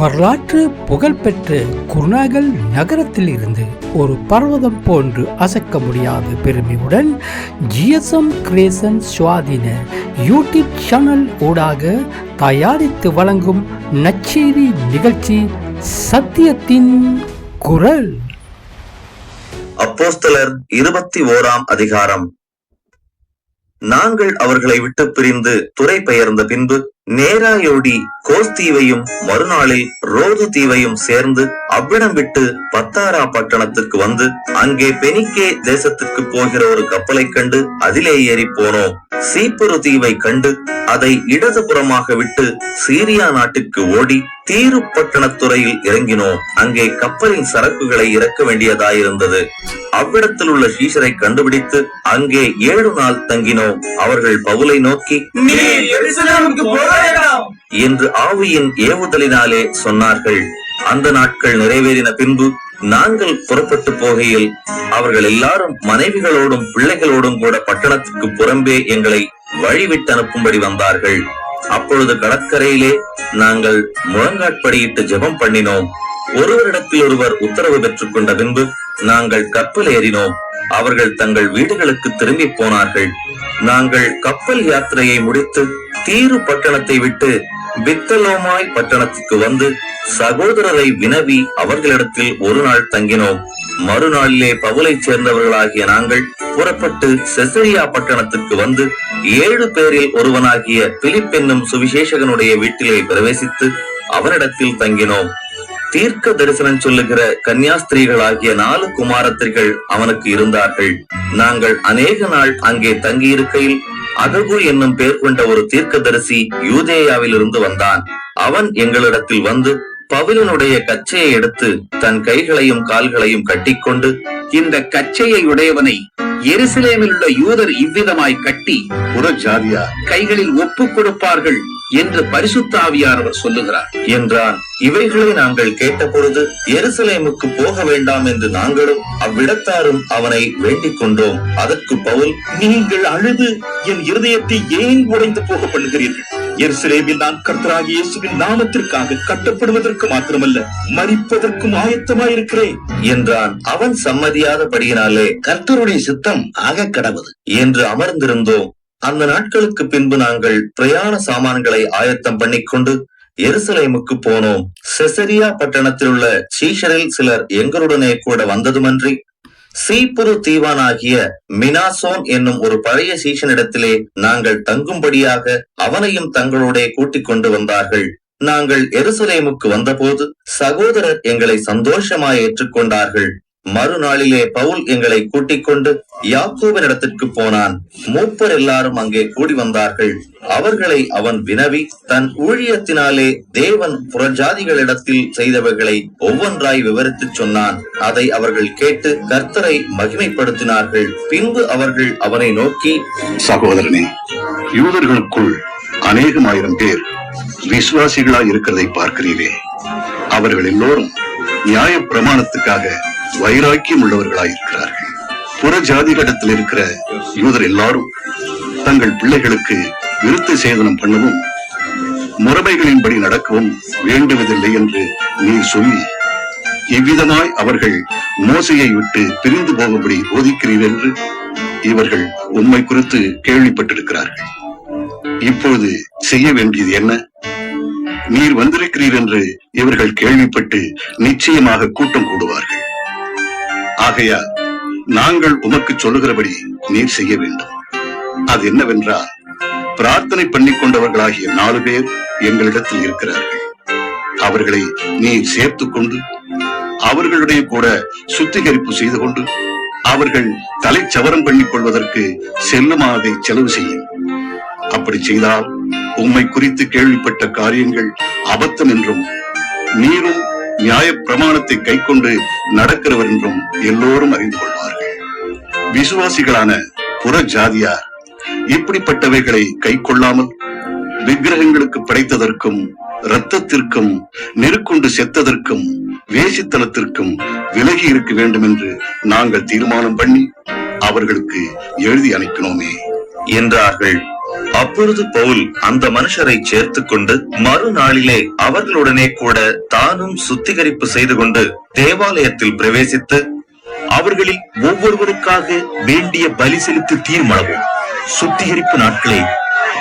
வரலாற்று புகழ்பெற்ற குருநாகல் நகரத்தில் இருந்து ஒரு பர்வதம் போன்று அசைக்க முடியாத பெருமையுடன் ஜிஎஸ்எம் கிரேசன் சுவாதீன யூடியூப் சேனல் ஊடாக தயாரித்து வழங்கும் நச்செய்தி நிகழ்ச்சி சத்தியத்தின் குரல். அப்போஸ்தலர் இருபத்தி ஓராம் அதிகாரம். நாங்கள் அவர்களை விட்டு பிரிந்து துறை பெயர்ந்த பின்பு நேராயோடி கோஸ் தீவையும் மறுநாளில் ரோது தீவையும் சேர்ந்து அவ்விடம் விட்டு பத்தாரா பட்டணத்துக்கு வந்து அங்கே பெனிக்கே தேசத்துக்கு போகிற ஒரு கப்பலை கண்டு அதிலே ஏறி போனோம். சீப்புரு தீவை கண்டு அதை இடதுபுறமாக விட்டு சீரியா நாட்டுக்கு ஓடி தீரு பட்டணத்துறையில் இறங்கினோம். அங்கே கப்பலின் சரக்குகளை இறக்க வேண்டியதாயிருந்தது. அவ்விடத்தில் உள்ள சீஷரை கண்டுபிடித்து அங்கே ஏழு நாள் தங்கினோம். அவர்கள் பவுலை நோக்கி என்று ஆவியின் ஏவுதலினாலே சொன்னார்கள் அந்த நாட்கள் நிறைவேறின பின்பு நாங்கள் புறப்பட்டு போகையில் அவர்கள் எல்லாரும் மனைவிகளோடும் பிள்ளைகளோடும் கூட பட்டணத்துக்கு புறம்பே எங்களை வழிவிட்டு அனுப்பும்படி வந்தார்கள். அப்பொழுது கடற்கரையிலே நாங்கள் முழங்காட்படியிட்டு ஜெபம் பண்ணினோம். ஒருவரிடத்தில் ஒருவர் உத்தரவு பெற்றுக் கொண்ட பின்பு நாங்கள் கப்பல் ஏறினோம். அவர்கள் தங்கள் வீடுகளுக்கு திரும்பி போனார்கள். நாங்கள் கப்பல் யாத்திரையை முடித்து தீரு பட்டணத்தை விட்டு பித்தலோமாய் பட்டணத்துக்கு வந்து சகோதரரை வினவி அவர்களிடத்தில் ஒரு நாள் தங்கினோம். மறுநாளிலே பவுலை சேர்ந்தவர்களாகிய நாங்கள் புறப்பட்டு செசரியா பட்டணத்திற்கு வந்து ஏழு பேரில் ஒருவனாகிய பிலிப் என்னும் சுவிசேஷகனுடைய வீட்டிலே பிரவேசித்து அவனிடத்தில் தங்கினோம். தீர்க்க தரிசனம் சொல்லுகிற கன்னியாஸ்திரீகளாகிய நாலு குமாரத்திரிகள் அவனுக்கு இருந்தார்கள். நாங்கள் அநேக நாள் அங்கே தங்கியிருக்கையில் அககு என்னும் பெயர் கொண்ட ஒரு தீர்க்கதரிசி யூதேயாவில் இருந்து வந்தான். அவன் எங்களிடத்தில் வந்து பவுலனுடைய கச்சையை எடுத்து தன் கைகளையும் கால்களையும் கட்டிக்கொண்டு இந்த கச்சையை உடையவனை எருசலேமில் உள்ள யூதர் இவ்விதமாய் கட்டி புறஜாதியார் கைகளில் ஒப்புக் கொடுப்பார்கள் என்று பரிசுத்த ஆவியானவர் சொல்லுகிறார். என்றான் இவைகளை நாங்கள் கேட்டபொழுது எருசலேமுக்கு போக வேண்டாம் என்று நாங்களும் அவ்விடத்தாரும் அவனை வேண்டிக் கொண்டோம். அதற்கு பவுல் நீங்கள் அழுது என் இருதயத்தை ஏன் உடைந்து போக பண்ணுகிறீர்கள்? எருசலேமில் நான் கர்த்தராகிய இயேசுவின் நாமத்திற்காக கட்டப்படுவதற்கு மாத்திரமல்ல மறிப்பதற்கும் ஆயத்தமாயிருக்கிறேன் என்றான். அவன் சம்மதியாதபடியினாலே கர்த்தருடைய சித்தம் ஆக கடவுது என்று அமர்ந்திருந்தோம். அந்த நாட்களுக்கு பின்பு நாங்கள் பிரயாண சாமான்களை ஆயத்தம் பண்ணிக்கொண்டு எருசலேமுக்கு போனோம். செசரியா பட்டணத்தில் உள்ள சீஷரில் சிலர் எங்களுடனே கூட வந்ததுமன்றி சீப்புரு தீவானாகிய மினாசோன் என்னும் ஒரு பழைய சீஷனிடத்திலே நாங்கள் தங்கும்படியாக அவனையும் தங்களோட கூட்டிக் கொண்டு வந்தார்கள். நாங்கள் எருசலேமுக்கு வந்தபோது சகோதரர் எங்களை சந்தோஷமாய் ஏற்றுக்கொண்டார்கள். மறுநாளிலே பவுல் எங்களை கூட்டிக் கொண்டு யாக்கோபினிடத்திற்கு போனான். மூப்பர் எல்லாரும் அங்கே கூடி வந்தார்கள். அவர்களை அவன் வினவி தன் ஊழியத்தினாலே தேவன் புறஜாதிகளிடத்தில் செய்தவைகளை ஒவ்வொன்றாய் விவரித்துச் சொன்னான். அதை அவர்கள் கேட்டு கர்த்தரை மகிமைப்படுத்தினார்கள். பின்பு அவர்கள் அவனை நோக்கி சகோதரனே யூதர்களுக்குள் அநேகமாயிரம் பேர் விசுவாசிகளாய் இருக்கிறதை பார்க்கிறீரே. அவர்கள் எல்லோரும் நியாய பிரமாணத்துக்காக வைராக்கியம் உள்ளவர்களாயிருக்கிறார்கள் புற ஜாதிகளிடத்தில் இருக்கிற யூதர் எல்லாரும் தங்கள் பிள்ளைகளுக்கு விருத்த சேதனம் பண்ணவும் முறைமைகளின்படி நடக்கவும் வேண்டுவதில்லை என்று நீ சொல்லி இவ்விதமாய் அவர்கள் மோசையை விட்டு பிரிந்து போகும்படி போதிக்கிறீர் என்று இவர்கள் உண்மை குறித்து கேள்விப்பட்டிருக்கிறார்கள். இப்போது செய்ய வேண்டியது என்ன? நீர் வந்திருக்கிறீர் என்று இவர்கள் கேள்விப்பட்டு நிச்சயமாக கூட்டம் கூடுவார்கள். ஆகையால் நாங்கள் உமக்கு சொல்லுகிறபடி நீர் செய்ய வேண்டும். அது என்னவென்றால் பிரார்த்தனை பண்ணிக் கொண்டவர்களாகிய நாலு பேர் எங்களிடத்தில் இருக்கிறார்கள். அவர்களை நீ சேர்த்துக் கொண்டு அவர்களுடைய கூட சுத்திகரிப்பு செய்து கொண்டு அவர்கள் தலை சவரம் பண்ணிக் கொள்வதற்கு செல்லுமாதை செலவு செய்யும். அப்படி செய்தால் உம்மை குறித்து கேள்விப்பட்ட காரியங்கள் அபத்தம் என்றும் நீரும் நியாய பிரமாணத்தை கைக்கொண்டு நடக்கிறவர் என்றும் எல்லோரும் அறிந்து கொள்வார்கள். விசுவாசிகளான புற ஜாதியார் இப்படிப்பட்டவைகளை கை கொள்ளாமல் விக்கிரகங்களுக்கு படைத்ததற்கும் இரத்தத்திற்கும் நெருக்கொண்டு செத்ததற்கும் வேசித்தனத்திற்கும் விலகி இருக்க வேண்டும் என்று நாங்கள் தீர்மானம் பண்ணி அவர்களுக்கு எழுதி அனுப்பினோமே என்றார்கள். அப்பொழுது பவுல் அந்த மனுஷரை சேர்த்துக் கொண்டு மறுநாளிலே அவர்களுடனே கூட தானும் சுத்திகரிப்பு செய்து கொண்டு தேவாலயத்தில் பிரவேசித்து அவர்களில் ஒவ்வொருவருக்காக வேண்டிய பலி செலுத்தி தீர்மானவும் சுத்திகரிப்பு நாட்களை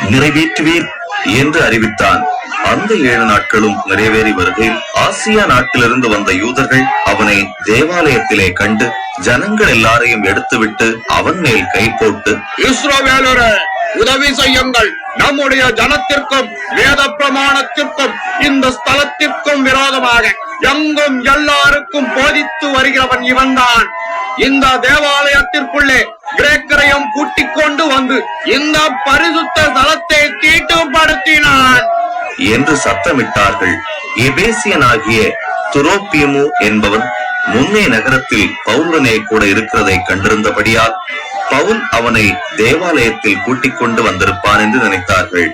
நிறைவேற்றுவேன் என்று அறிவித்தான். அந்த ஏழு நாட்களும் நிறைவேறி வருகையில் ஆசியா நாட்டிலிருந்து வந்த யூதர்கள் அவனை தேவாலயத்திலே கண்டு ஜனங்கள் எல்லாரையும் எடுத்துவிட்டு அவன் மேல் கை போட்டு இஸ்ரவேலரே உதவி செய்யுங்கள். நம்முடைய ஜனத்திற்கும் வேத பிரமாணத்திற்கும் இந்த ஸ்தலத்திற்கும் விரோதமாக எங்கும் எல்லாருக்கும் போதித்து வருகிறவன் இவன்தான். இந்த தேவாலயத்திற்குள்ளே கிரேக்கரையும் கூட்டிக் கொண்டு வந்து இந்த பரிசுத்த தலத்தை தீட்டுப்படுத்தினான். என்று சத்தமிட்டார்கள். எபேசியனாகிய துரோப்பியமு என்பவன் முன்னே நகரத்தில் பவுலுடனே கூட இருக்கிறதை கண்டிருந்தபடியால் பவுல் அவனை தேவாலயத்தில் கூட்டிக் கொண்டு வந்திருப்பான் என்று நினைத்தார்கள்.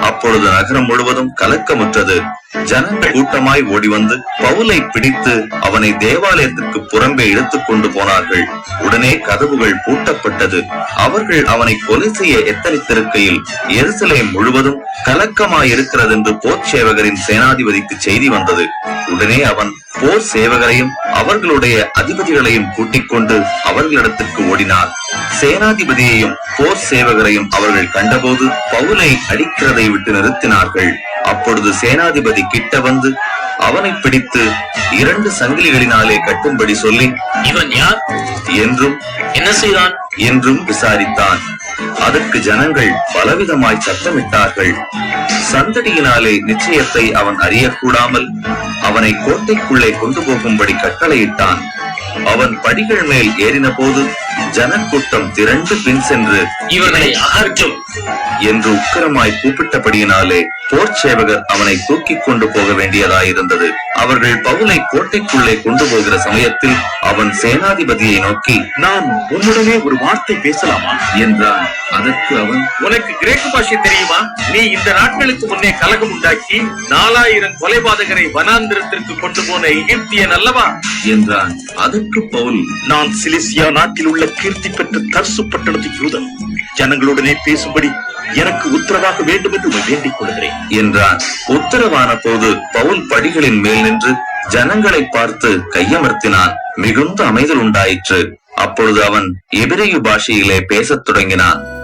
அப்பொழுது நகரம் முழுவதும் கலக்கமுற்றது. ஜனங்கள் கூட்டமாய் ஓடி வந்து பவுலை பிடித்து அவனை தேவாலயத்திற்கு புறம்பே இழுத்துக் கொண்டு போனார்கள். உடனே கதவுகள் பூட்டப்பட்டது. அவர்கள் அவனை கொலை செய்ய எத்தனித்திருக்கையில் எருசலேம் முழுவதும் கலக்கமாயிருக்கிறது என்று போர் சேவகரின் சேனாதிபதிக்கு செய்தி வந்தது. உடனே அவன் போர் சேவகரையும் அவர்களுடைய அதிபதிகளையும் கூட்டிக் கொண்டு அவர்களிடத்திற்கு ஓடினார் சேனாதிபதியையும் போர் சேவகரையும் அவர்கள் கண்டபோது பவுலை அடிக்கிறதை விட்டு நிறுத்தினார்கள். அப்பொழுது சேனாதிபதி கிட்ட வந்து அவனை பிடித்து இரண்டு சங்கிலிகளினாலே கட்டும்படி சொல்லி இவன் யார்? என்றும் என்ன செய்தான்? என்றும் விசாரித்தான். அதற்கு ஜனங்கள் பலவிதமாய் சத்தமிட்டார்கள். சந்தடியினாலே நிச்சயத்தை அவன் அறியக்கூடாமல் அவனை கோட்டைக்குள்ளே கொண்டு போகும்படி கட்டளையிட்டான். அவன் படிகள் மேல் ஏறின போது ஜனக்கூட்டம் திரண்டு பின் சென்று இவனை அகற்றும்! என்று உக்கிரமாய் கூப்பிட்டபடியினாலே போர் சேவகர் அவனை தூக்கிக் கொண்டு போக வேண்டியதாயிருந்தது. அவர்கள் பவுலை கோட்டைக்குள்ளே கொண்டு போகிற சமயத்தில் அவன் சேனாதிபதியை நோக்கி நான் உன்னுடனே ஒரு வார்த்தை பேசலாமா? என்றான். அதற்கு அவன் உனக்கு கிரேக்க பாஷை தெரியுமா? நீ இந்த நாட்களுக்கு முன்னே கலகம் உண்டாக்கி நாலாயிரம் கொலைபாதகரை வனாந்திரத்திற்கு கொண்டு போன எகிப்தியன் அல்லவா? என்றான். அதற்கு பவுல் நான் சிலிசியா நாட்டில் உள்ள கீர்த்தி பெற்ற தர்சு பட்டணத்து யூதன் ஜனங்களுடனே பேசும்படி எனக்கு உத்தரவாக வேண்டும் என்று வேண்டிக் கொள்கிறேன். என்றான். உத்தரவான போது பவுல் படிகளின் மேல் நின்று ஜனங்களை பார்த்து கையமர்த்தினான். மிகுந்த அமைதல் உண்டாயிற்று. அப்பொழுது அவன் எபிரேயு பாஷையிலே பேசத் தொடங்கினான்.